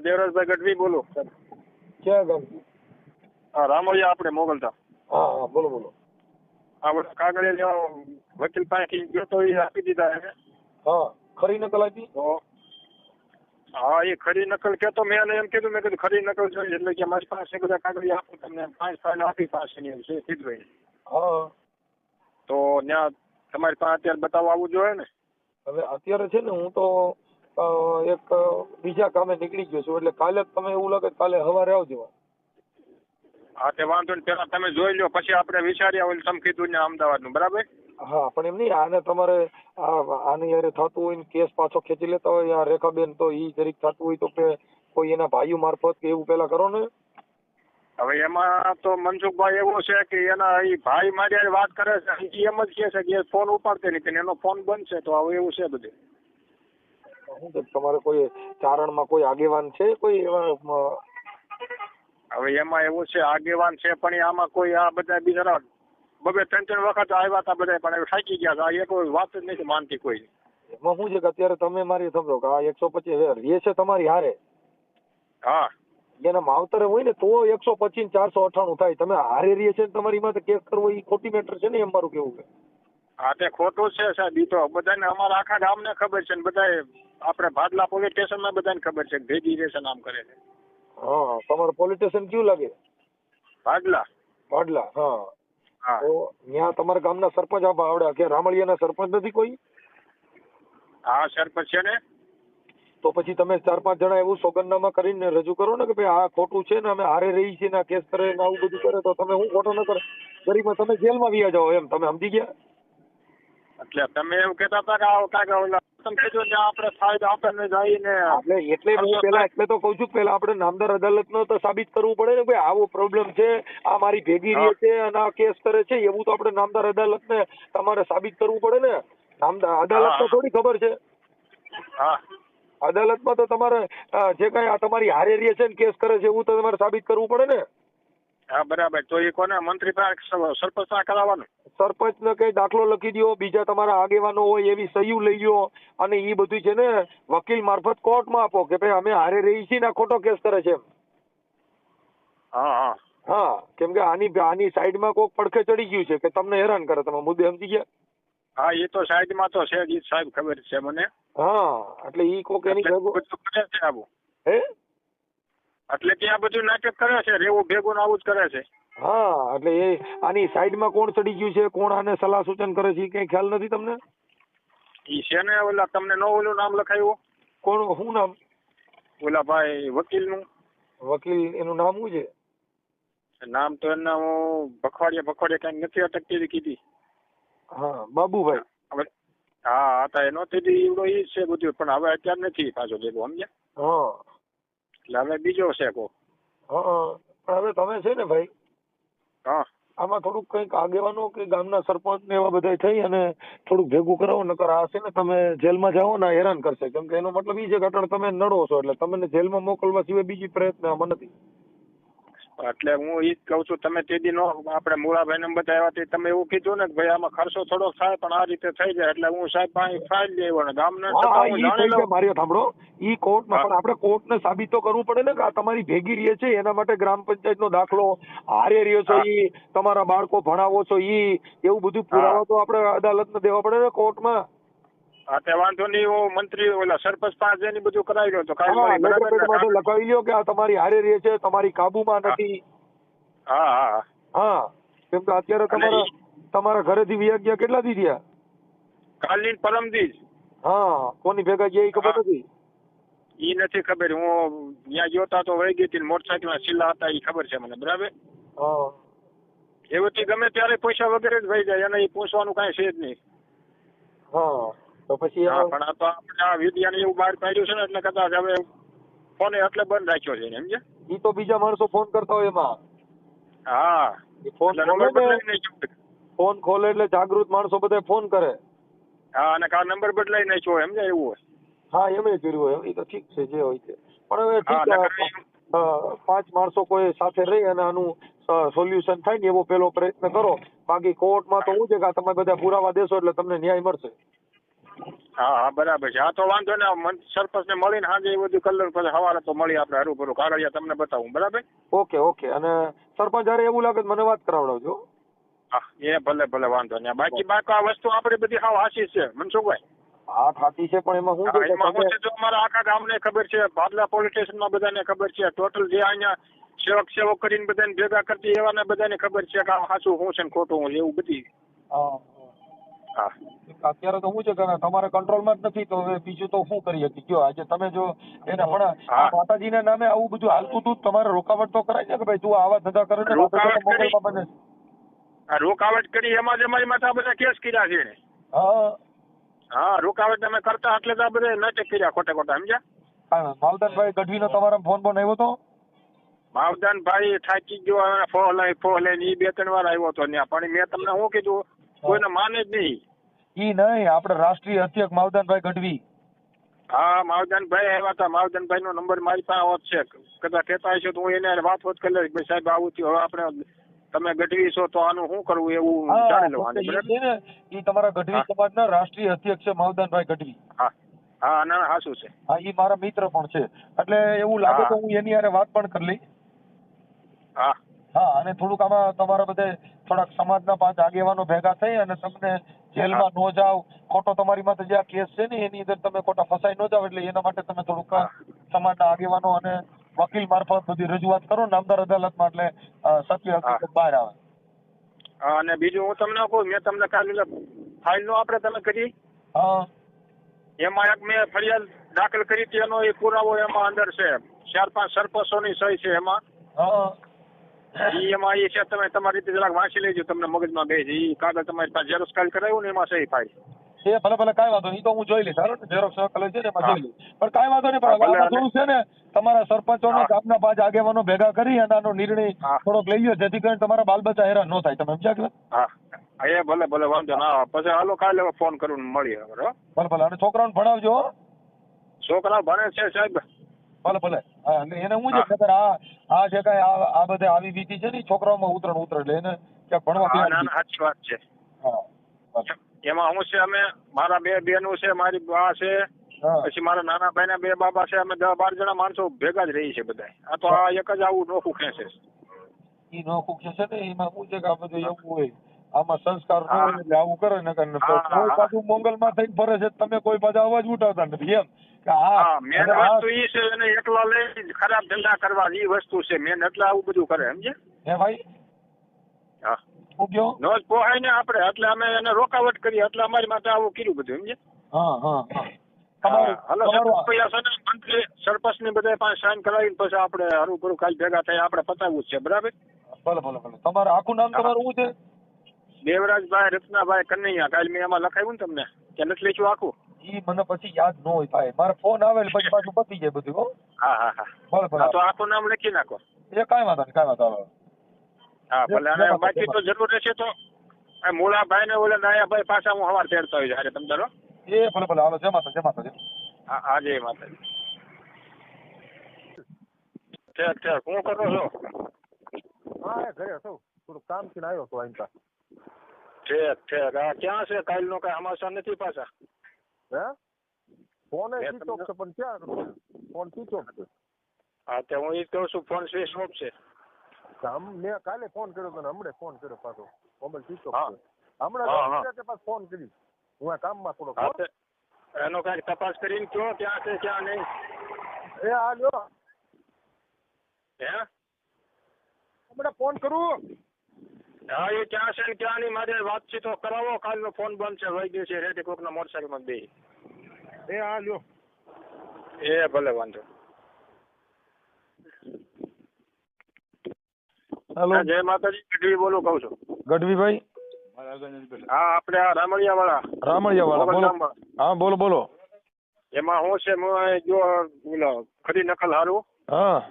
દેવરાજભાઈ ગઢવી બોલું. ક્યાં હા રામોલિયા આપણે હા હા બોલો બોલો. આપણે કાગળિયા કાગળિયા વકીલ પાસેથી ગયો તો એ આપી દીધા એને. હા ખરી નકલ આપી? તો હા એ ખરી નકલ કહેતો મેં એને એમ કીધું મેં કીધું ખરી નકલ જોઈએ એટલે કે મારી પાસે બધા કાગળિયા આપું તમને પાંચ ફાઇલ આપી પાસેની એમ છે સીધભાઈ હા. તો ત્યાં તમારી પાસે અત્યારે બતાવવા આવવું જોઈએ ને? હવે અત્યારે છે ને હું તો એક બીજા કામે નીકળી ગયો છું. એટલે કાલે તમે એવું લાગે કાલે સવારે આવજો. હા તે વાંધો ને પેલા તમે જોઈ લો પછી આપણે વિચાર્યા હોય તમે કીધું ને અમદાવાદનું. બરાબર? હા પણ એમ નહીં. આને તમારે આની યારે થતું હોય ને કેસ પાછો ખેંચી લેતા હોય આ રેખાબેન તો ઈ જરીક થતું હોય તો કે કોઈ એના ભાઈઓ મારફત કે એવું પેલા કરો ને. હવે એમાં તો મનસુખભાઈ એવું છે કે એના એ ભાઈ મારી વાત કરે છે. એમ જ કહે છે કે ફોન ઉપાડતે નહીં એનો ફોન બંધ છે. તો હવે એવું છે બધું. શું કે તમારે કોઈ ચારણમાં કોઈ આગેવાન છે કોઈ એવા હવે એમાં એવું છે આગેવાન છે પણ આમાં કોઈ આ બધા બિચારા બબે ત્રણ ત્રણ વખત આવ્યા હતા બધા પણ થાકી ગયા હતા એક વાત જ નથી માનતી કોઈ. એમાં શું છે કે અત્યારે તમે મારી સમજો કે આ એકસો પચીસ એ છે તમારી હારે. હા. એના માવતરે હોય ને તો એકસો પચીસ ચારસો અઠાણું થાય. તમે હારે રહીએ છે તમારી માથે કેસ કરવો એ ખોટી મેટર છે ને એમ મારું કેવું છે? હા તે ખોટું છે સાહેબ એ તો બધાને અમારા આખા ગામને ખબર છે ને બધાએ આપણે ભાદલા પોલીસ સ્ટેશનમાં બધાને ખબર છે ભેગી રહેશે નામ કરે છે. હા તમારું પોલીસ સ્ટેશન કયું લાગે? ભાડલા ભાડલા હા. તો ત્યાં તમારા ગામના સરપંચ આ આવડે કે રામળિયાના સરપંચ નથી કોઈ? હા સરપંચ છે ને. તો પછી તમે ચાર પાંચ જણા એવું સોગંદનામા કરીને રજૂ કરો ને કે ભાઈ આ ખોટું છે ને અમે હારે રહી છીએ ને આ કેસ કરે ને આવું બધું કરે તો તમે હું ખોટો ન કરો? ગરીબમાં તમે જેલમાં વ્યા જાઓ એમ તમે સમજી ગયા? એટલે તમે એવું કહેતા હતા કે આવો કાંઈક તમે કીધું કે આપણે ફાયદો આપણને જઈને એટલે એટલે હું પેલા એટલે તો કઉ છું પેલા આપણે નામદાર અદાલતનો તો સાબિત કરવું પડે ને ભાઈ આવો પ્રોબ્લેમ છે આ મારી ભેગી રહે છે અને આ કેસ કરે છે એવું તો આપણે નામદાર અદાલત ને તમારે સાબિત કરવું પડે ને. નામદાર અદાલત તો થોડી ખબર છે. હા. અદાલતમાં તો તમારે જે કઈ આ તમારી હારે રહે છે ને કેસ કરે છે એવું તો તમારે સાબિત કરવું પડે ને. હા બરાબર. તો એ કોને? મંત્રી સરપંચ કરાવવાનું? સરપંચ ને કઈ દાખલો લખી દો બીજા તમારા આગેવાનો હોય એવી સહીઓ લઈ લો અને એ બધું છે ને વકીલ મારફત કોર્ટમાં આપો કે ભાઈ અમે હારે રહી છીએ ને ખોટો કેસ કરે છે હા હા. હા કેમ કે આની આની સાઈડમાં કોક પડખે ચડી ગયું છે કે તમને હેરાન કરે તમે મુદ્દે સમજી ગયા? હા એ તો સાઈડમાં તો છે જ સાહેબ ખબર છે મને. હા એટલે ઈ કોક એની હે? એટલે ત્યાં બધું નાટક કરે છે રેવું ભેગું ને આવું જ કરે છે. હા એટલે એ આની સાઈડમાં કોણ ચડી ગયું છે કોણ આને સલાહ સૂચન કરે છે કઈ ખ્યાલ નથી તમને? ઈ છે ને ઓલા તમને નો ઓલું નામ લખાયું? કોણ શું નામ? ઓલા ભાઈ વકીલનું. વકીલ એનું નામ શું છે? નામ તો એના હું ભખવાડિયા ભખવાડિયા કઈ નથી અટકતી કીધી. હા બાબુભાઈ. હા હતા એનો તેથી એવડો ઈ છે બધું પણ હવે અત્યારે નથી પાછો ભેગો સમજ્યા? હા. એટલે હવે બીજો છે કો હા પણ હવે તમે છે ને ભાઈ હા. આમાં થોડુંક કંઈક આગેવાનો કે ગામના સરપંચ ને એવા બધા થઈ અને થોડુંક ભેગું કરાવો નકર આ છે ને તમે જેલમાં જાઓ ને હેરાન કરશે. કેમ કે એનો મતલબ એ છે કે તમે નડો છો એટલે તમને જેલમાં મોકલવા સિવાય બીજી પ્રયત્ન આમાં નથી. એટલે હું ઈ જ કહું છું તમે તે દી નો આપણે મુળાભાઈ ને તે તમે એવું કીધું ને કે ભાઈ આમાં ખર્ચો થોડોક થાય પણ આ રીતે થઈ જાય એટલે હું સાહેબ પાસે ફાઇલ ને ગામને મારી સાંભળો. ઈ કોર્ટમાં પણ આપણે કોર્ટને સાબિત તો કરવું પડે ને કે આ તમારી ભેગી રહે છે એના માટે ગ્રામ પંચાયત નો દાખલો હારે રહ્યો છો. ઈ તમારા બાળકો ભણાવો છો ઈ એવું બધું પુરાવા તો આપણે અદાલતને દેવા પડે ને કોર્ટમાં. હા તે વાંધો નહીં હું મંત્રી ઓલા સરપંચ પાસે જઈને બધું કરાવી લો તો કાંઈ લેટર બરાબર પેડ માટે ને? લખાવી લ્યો કે આ તમારી હારે રહે છે તમારી કાબુમાં નથી. હા હા હા. હા કેમ કે અત્યારે તમારા તમારા ઘરેથી વ્યા ગયા કેટલા દી થયા? કાલની ને પરમદી હા કોની ભેગા ગયા એ ખબર નથી? ઈ નથી ખબર હું ત્યાં ગયો તો વહી ગઈ હતી મોટરસાઇકલ ના સિલ્લા હતા ઈ ખબર છે મને બરાબર? એવથી ગમે ત્યારે પૈસા વગેરે જ વહી જાય એને એ પૂછવાનું કાંઈ છે જ નહીં. હા. તો પછી પણ આ તો આપણે આ વિદ્યાને એવું બહાર પાડ્યું છે ને એટલે કદાચ હવે ફોન એટલે બંધ રાખ્યો છે એમ સમજ્યા ઈ તો બીજા માણસો ફોન કરતા હોય એમાં. હા. ફોન ને ફોન ખોલે એટલે જાગૃત માણસો બધા ફોન કરે. હા અને કા નંબર બદલાઈ નાખ્યો એમ સમજ્યા એવું હોય. હા એમ કર્યું હોય એ તો ઠીક છે જે હોય છે પણ હવે ઠીક છે પાંચ માણસો કોઈ સાથે રહી અને આનું સોલ્યુશન થાય ને એવો પેલો પ્રયત્ન કરો. બાકી કોર્ટમાં તો હું. છે કે તમે બધા પુરાવા દેશો એટલે તમને ન્યાય મળશે. હા હા બરાબર છે. હા તો વાંધો ને સરપંચ ને મળીને હાજે એ બધું કલર પછી સવારે તો મળી આપણે હરું કાગળિયા તમને બતાવું બરાબર? Okay okay. અને સરપંચ જયારે એવું લાગે મને વાત કરાવડાવજો. હા એ ભલે ભલે વાંધો નહીં બાકી બાકી આ વસ્તુ આપણી બધી હાવ હાસી છે. મનસુખભાઈ હા થાતી છે પણ એમાં શું હા, છે જો અમારા આખા ગામને ખબર છે ભાદલા પોલીસ સ્ટેશનમાં બધાને ખબર છે ટોટલ જે અહીંયા સેવક સેવક કરીને બધાને ભેગા કરતી એવાને બધાને ખબર છે કે આ સાચું શું છે ને ખોટું હું એવું બધી. હા, હા. અત્યારે તો હું છે કે તમારે કંટ્રોલમાં જ નથી તો હવે બીજું તો શું કરી શકીએ કયો આજે તમે જો એને પણ માતાજીના નામે આવું બધું હાલતું હતું તમારે રોકાવટ તો કરાય ને કે ભાઈ તું આવા ધંધા કરે છે રોકાવટ કરી. બને રોકાવટ કરી એમાં જ અમારી માથે બધા કેસ કર્યા છે હા. હા રોકાવટ તમે કરતા એટલે તો બધા નાટક કર્યા ખોટા ખોટા સમજ્યા? હા, માવદાનભાઈ ગઢવીનો તમારા ફોન બોન આવ્યો તો? માવદાન ભાઈ થાકી ગયો હવે ફો લઈ ફો લઈને એ બે ત્રણ વાર આવ્યો હતો ત્યાં. પણ મેં તમને શું કીધું કોઈને માને જ નહીં. ઈ નહીં આપણે રાષ્ટ્રીય અધ્યક્ષ માવદાનભાઈ ગઢવી. હા માવદાનભાઈ આવ્યા હતા. માવદાનભાઈ નો નંબર મારી પાસે છે. કદાચ કહેતા હશે તો હું એને વાત વાત કરી લઈશ. સાહેબ આવું થયું. હવે આપણે તમે ગઢવી છો તો આનું શું કરવું એવું જાણી લેવાનું ઈ તમારા ગઢવી. સમાજના રાષ્ટ્રીય અધ્યક્ષ છે માવદાનભાઈ ગઢવી. હા. હા ના હાસું છે. હા ઈ મારા મિત્ર પણ છે. એટલે એવું લાગે. તો હું એની હારે વાત પણ કરી લઈ હા. હા અને થોડુંક આમાં તમારા બધે થોડાક સમાજના પાંચ આગેવાનો ભેગા થઈ અને તમને જેલમાં ન જાવ. ખોટો તમારી માથે જે આ કેસ છે ને એની અંદર તમે ખોટા ફસાઈ ન જાવ એટલે એના માટે તમે થોડુંક સમાજના આગેવાનો અને વકીલ મારફત બધી રજૂઆત કરો નામદાર અદાલતમાં એટલે સત્ય હકીકત બહાર આવે. અને બીજું હું તમને કહું મેં તમને કાલે ફાઇલ નો આપણે તમે કરી હા. એમાં એક મેં ફરિયાદ દાખલ કરી હતી એનો એ પુરાવો એમાં અંદર છે. ચાર પાંચ સરપંચોની સહી છે એમાં. હા. ઈ એમાં એ છે તમે તમારી રીતે જરાક વાંચી લેજો તમને મગજમાં ગઈ છે. ઈ કાગળ તમારી પાસે ઝેરોક્ષ કાલ કરાવ્યું ને એમાં સહી ફાઇલ એ ભલે ભલે કાંઈ વાંધો નહીં. તો હું જોઈ લઈશ. સારું ઝેરોક્ષ કલર છે ને એમાં જોઈ લઈશ. પણ કાંઈ વાંધો નહીં પણ થોડું છે ને તમારા સરપંચો ને ગામના પાંચ આગેવાનો ભેગા કરી અને આનો નિર્ણય થોડોક લઈ લો જેથી કરીને તમારા બાલ બચ્ચા હેરાન ન થાય. તમે સમજ્યા કે હા. એ ભલે ભલે વાંધો ના આવે. પછી હાલો કાલે ફોન કરું મળીએ હવે, ભલે ભલે. અને છોકરાઓને ભણાવજો છોકરા ભણે છે સાહેબ. ભલે ભલે. એટલે એને હું છે ખબર આ આ જે કઈ આ બધે આવી વીતી છે ને છોકરાઓમાં ઉતરણ ઉતરે એટલે એને ક્યાંક ભણવા ના ના સાચી વાત છે. એમાં હું છે અમે મારા બે બેનો છે મારી બા છે પછી મારા નાના ભાઈ ના બે બાબા છે અમે દસ બાર જણા માણસો ભેગા જ રહી છે બધા આ તો આ એક જ આવું નોખું ખેંચે છે. ઈ નોખું છે ને એમાં શું છે કે આ બધું એવું હોય. આમાં સંસ્કાર ન હોય એટલે આવું કરે ને કોઈ પાછું પાછું મોંગલમાં થઈને ફરે છે તમે કોઈ પાછા અવાજ ઉઠાવતા નથી એમ. કે હા મેન વસ્તુ ઈ છે એને એકલા લઈ ખરાબ ધંધા કરવા ઈ વસ્તુ છે મેન એટલે આવું બધું કરે સમજે હે ભાઈ? હા. કયો નો જ પોહાય ને આપણે એટલે અમે એને રોકાવટ કરી એટલે અમારી માટે આવું કર્યું બધું સમજે હા હા મંત્રી સરપંચની બધા પાસે સાઈન કરાવીને પછી આપણે હરું ભરું કાલ ભેગા થાય આપણે પતાવવું જ છે બરાબર? ભલે ભલે ભલે. તમારું આખું નામ. તમારું શું છે? દેવરાજભાઈ રત્નાભાઈ કનૈયા કાલ મેં એમાં લખાયું ને તમને કે નથી લખ્યું આખું? ઈ મને પછી યાદ ન હોય ભાઈ. મારે ફોન આવે એટલે પછી પાછું પતી જાય બધું હો. હા હા હા. ભલે ભલે તો આખું નામ લખી નાખો. એ કાંઈ વાંધો નહીં કાંઈ વાંધો આવે હા ભલે અને બાકી તો જરૂર રહેશે તો મૂળાભાઈ ને ઓલા નાયાભાઈ પાછા હું હવાર તેડતા હોય જયારે તમે ધરો એ ભલે ભલે હાલો જય માતા જય માતા જય હા હા જય માતાજી. ઠેક ઠેક હું કરો છો? હા ઘરે છું થોડું કામથી આવ્યો છું અહીં ઠેક ઠીક. આ ક્યાં છે? કાલનો કઈ સમાચાર નથી પાછા? હે? ફોન સ્વિચ ઓફ છે પણ ક્યાં ફોન સ્વિચ ઓફ છે. હા તે હું એ જ કહું છું ફોન સ્વિચ ઓફ છે. મેં કાલે ફોન કર્યો તો હમણે ફોન કર્યો પાછો. મોબાઈલ સ્વિચ ઓફ છે. હમણાં. દસ પાછો ફોન કરી હું આ કામમાં થોડો એનો કાંઈક તપાસ કરીને કયો ક્યાં છે ક્યાં નહીં. એ આ હે? હમણાં ફોન કરું. હા એ ક્યાં છે ને ક્યાં નહીં મારે વાતચીતો કરાવો કાલનો ફોન બંધ છે વહી ગયો છે રેડી કોકના મોટરસાઇકલમાં બે એ હા લ્યો. એ ભલે વાંધો. હેલો. જય માતાજી ગઢવી બોલું કહું છું. ગઢવીભાઈ? હા આપણે આ રામળિયા વાળા રામળિયા વાળા બોલો હા બોલો બોલો. એમાં હું છે હું જો ખરી નકલ હારું. હા.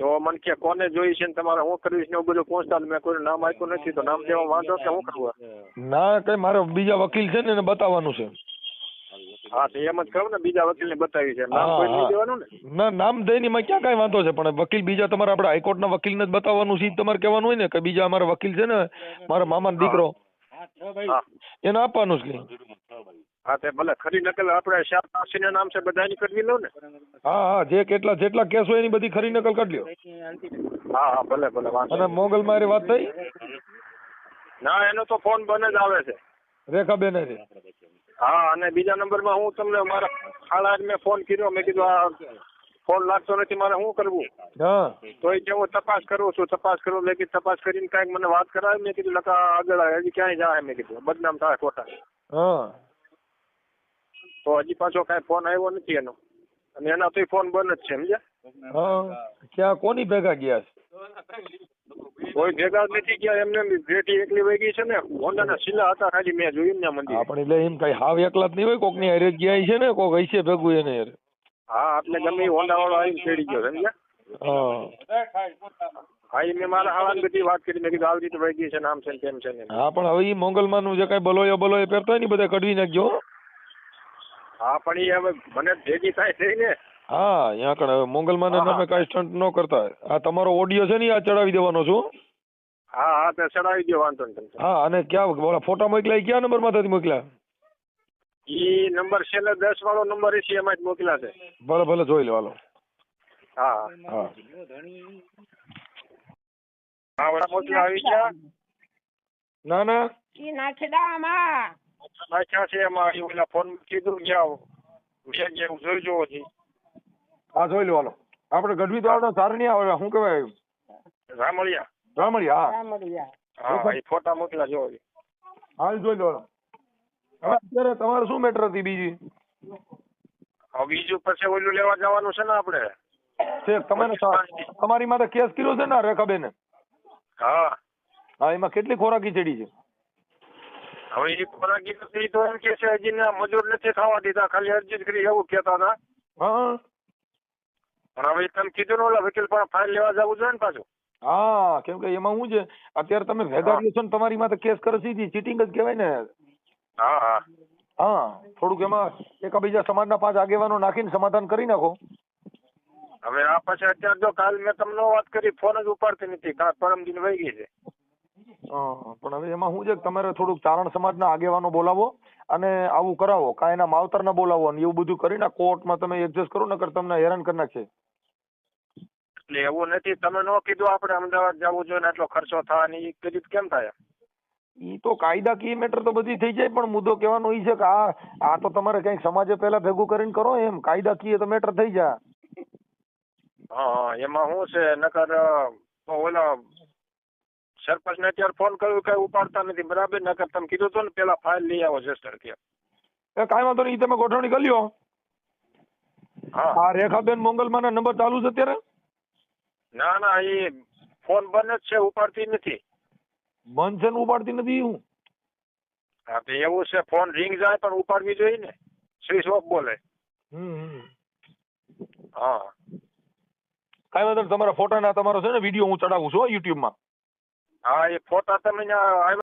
તો મને કે કોને જોઈ છે ને તમારે હું કરવી છે ને એવું બધું પહોંચતા મેં કોઈ નામ આપ્યું નથી તો નામ દેવા વાંધો કે હું કરવું? ના કઈ મારે બીજા વકીલ છે ને એને બતાવવાનું છે. હા તો એમ જ કહું ને બીજા વકીલ ને બતાવી છે. નામ કોઈ નહીં દેવાનું ને? ના નામ દઈ માં ક્યાં કઈ વાંધો છે? પણ વકીલ બીજા તમારે આપણે વકીલ ને જ બતાવવાનું છે તમારે કહેવાનું હોય ને કે બીજા અમારા વકીલ છે ને મારા મામા દીકરો એને આપવાનું જ હા તે ભલે ખરી નકલ આપણે શ્યામ પાસીના નામ છે બધાની કરવી લો ને? હા હા જે કેટલા જેટલા કેસ હોય એની બધી ખરી નકલ કાઢ લ્યો. હા હા ભલે ભલે વાંધો અને. મોગલ મારી વાત થઈ? ના એનો તો ફોન બને જ આવે છે. રેખાબેન છે. હા અને બીજા નંબરમાં હું તમને મારા ખાલા મેં ફોન કર્યો મેં કીધું આ ફોન લાગતો નથી મારે શું કરવું? હા. તો એ કે હું તપાસ કરું છું તપાસ કરું મેં કીધું તપાસ કરીને કાંઈક મને વાત કરાવી મેં કીધું લખા આગળ હજી ક્યાંય જાય મેં કીધું. બદનામ થાય ખોટા. હા. તો હજી પાછો કાંઈ ફોન આવ્યો નથી એનો. અને એના તો ફોન બંધ જ છે સમજ્યા? ક્યાં કોની ભેગા ગયા છે? કોઈ ભેગા નથી ગયા એમને ભેટી એકલી વહી ગઈ છે ને. હોન્ડાના શિલા હતા ખાલી મેં જોયું ને મંદિર. આપણે એટલે એમ કઈ હાવ એકલા જ નહીં હોય? કોકની હારે ગયા છે ને? કોક હશે ભેગું એને યાર હા એટલે ગમે હોન્ડા વાળો આવીને ચડી ગયો સમજ્યા? હા. હા એ મેં મારા હાલાની બધી વાત કરી મેં કીધું આવી રીતે વહી ગઈ છે નામ છે તેમ છે ને હા પણ હવે એ મોગલમાં નું જે કઈ બલોયો બલોયો પહેરતો હોય ને બધા કઢવી નાખજો હો. પણ એ હવે મને ભેગી થાય છે ને. હા અહીંયા આગળ હવે મોગલમાં. તમે કાંઈ સ્ટન્ટ ન કરતા. આ તમારો ઓડિયો છે ને આ ચડાવી દેવાનો છું હા? હા તે ચડાવી દો વાંધો નહીં હા અને ક્યાં બોલા ફોટા મોકલ્યા ક્યાં નંબરમાંથી મોકલ્યા? ઈ નંબર છેલ્લે દસ વાળો નંબર છે એમાં જ મોકલા છે. ભલે ભલે જોઈ લો હાલો. હા. હા. હા વડા મોકલા આવી ગયા? ના ના. ઈ નાખડામાં નાખ્યા છે એમાં ઓલા ફોન કીધું ગયા મેં જોઈ જોવો છે હા જોઈ લો હાલો આપણે ગઢવી તો આવડે સારણી આવે શું કહેવાય? રામળિયા. રામળિયા હા. એ ફોટા મોકલા જોવો. હાલ જોઈ લો હવે અત્યારે તમારે શું મેટર હતી બીજી? હવે બીજું પછી ઓલું લેવા જવાનું છે ને આપણે. છે તમારે તમારી માથે કેસ કર્યો છે ને રેખાબેન? હા. હા એમાં કેટલી ખોરાકી ચડી છે? હવે એ ખોરાકી નથી તો એમ કે છે હજી મજૂર નથી થવા દીધા ખાલી અરજી કરી એવું કેતા હતા. હા. પણ હવે તમે કીધું ને ઓલા વકીલ પણ ફાઇલ લેવા જવું જોઈએ ને પાછું. હા કેમ કે એમાં શું છે અત્યારે તમે ભેગા થયો છો ને તમારી માથે કેસ કરે સીધી ચીટિંગ જ કહેવાય ને. હા હા. હા થોડુંક એમાં એકાબીજા સમાજના પાંચ આગેવાનો નાખીને સમાધાન કરી નાખો. હવે આ પછી અત્યારે જો કાલ મેં તમને વાત કરી ફોન જ ઉપાડતી નથી કાલ પરમ દિન વહી ગઈ છે. પણ હવે એમાં શું છે કે તમારે થોડુંક ચારણ સમાજના આગેવાનો બોલાવો અને આવું કરાવો કાંઈ એના માવતરને બોલાવો અને એવું બધું કરીને કોર્ટમાં તમે એડજસ્ટ કરો નકર તમને હેરાન કરી નાખશે. એટલે એવું નથી તમે નો કીધું આપણે અમદાવાદ જવું જોઈએ આટલો ખર્ચો થાય ને એ કીધું કેમ થાય? ઈ તો કાયદાકીય મેટર તો બધી થઈ જાય પણ મુદ્દો કહેવાનો ઈ છે કે આ આ તો તમારે કંઈક સમાજે પહેલા ભેગું કરીને કરો એમ કાયદાકીય તો મેટર થઈ જાય. હા હા એમાં શું છે નકર તો ઓલા સરપંચ ને અત્યારે ફોન કર્યો કઈ ઉપાડતા નથી. બરાબર? નકર તમે કીધું તો ને પેલા ફાઇલ લઈ આવો જસ્ટર કે. કાંઈ વાંધો નહીં તમે ગોઠવણી કરી લ્યો હા. આ રેખાબેન મોંગલમાના નંબર ચાલુ છે અત્યારે? ના ના એ ફોન બંધ જ છે ઉપાડતી નથી. બંધ છે ને ઉપાડતી નથી હું હા તો એવું છે ફોન રિંગ જાય પણ ઉપાડવી જોઈએ ને. સ્વિચ ઓફ બોલે. હા. કાંઈ વાંધો તમારા ફોટા ના તમારો છે ને વીડિયો હું ચડાવું છું યુટ્યુબમાં. હા એ ફોટા તમે